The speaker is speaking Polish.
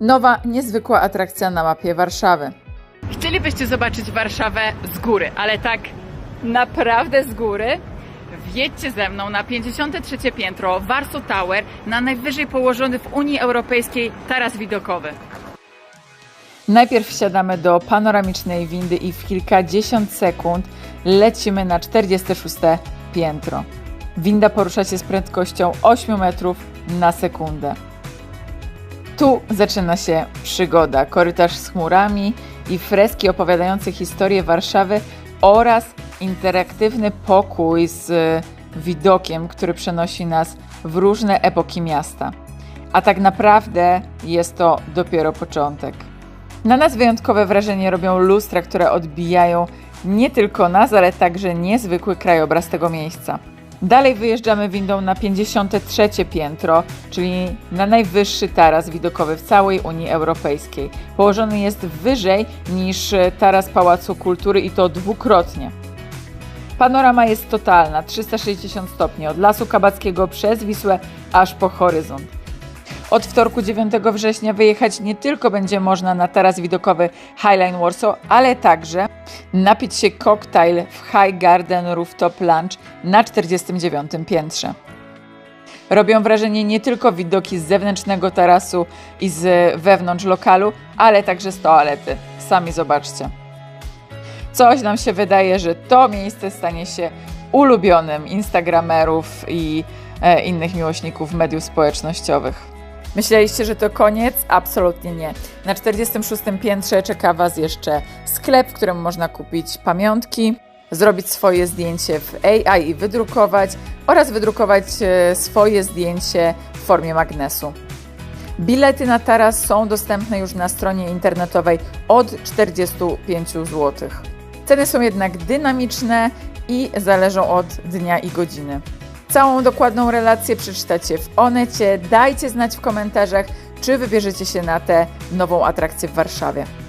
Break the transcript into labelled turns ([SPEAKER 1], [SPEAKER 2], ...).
[SPEAKER 1] Nowa, niezwykła atrakcja na mapie Warszawy.
[SPEAKER 2] Chcielibyście zobaczyć Warszawę z góry, ale tak naprawdę z góry? Wjedźcie ze mną na 53 piętro Warsaw Tower, na najwyżej położony w Unii Europejskiej taras widokowy.
[SPEAKER 1] Najpierw wsiadamy do panoramicznej windy i w kilkadziesiąt sekund lecimy na 46 piętro. Winda porusza się z prędkością 8 metrów na sekundę. Tu zaczyna się przygoda. Korytarz z chmurami i freski opowiadające historię Warszawy oraz interaktywny pokój z e, widokiem, który przenosi nas w różne epoki miasta. A tak naprawdę jest to dopiero początek. Na nas wyjątkowe wrażenie robią lustra, które odbijają nie tylko nas, ale także niezwykły krajobraz tego miejsca. Dalej wyjeżdżamy windą na 53 piętro, czyli na najwyższy taras widokowy w całej Unii Europejskiej. Położony jest wyżej niż taras Pałacu Kultury i to dwukrotnie. Panorama jest totalna, 360 stopni, od Lasu Kabackiego przez Wisłę aż po horyzont. Od wtorku 9 września wyjechać nie tylko będzie można na taras widokowy Highline Warsaw, ale także napić się koktajl w High Garden Rooftop Lunch na 49 piętrze. Robią wrażenie nie tylko widoki z zewnętrznego tarasu i z wewnątrz lokalu, ale także z toalety. Sami zobaczcie. Coś nam się wydaje, że to miejsce stanie się ulubionym Instagramerów i e, innych miłośników mediów społecznościowych. Myśleliście, że to koniec? Absolutnie nie. Na 46 piętrze czeka Was jeszcze sklep, w którym można kupić pamiątki, zrobić swoje zdjęcie w AI i wydrukować oraz wydrukować e, swoje zdjęcie w formie magnesu. Bilety na taras są dostępne już na stronie internetowej od 45 zł. Ceny są jednak dynamiczne i zależą od dnia i godziny. Całą dokładną relację przeczytacie w Onecie. Dajcie znać w komentarzach, czy wybierzecie się na tę nową atrakcję w Warszawie.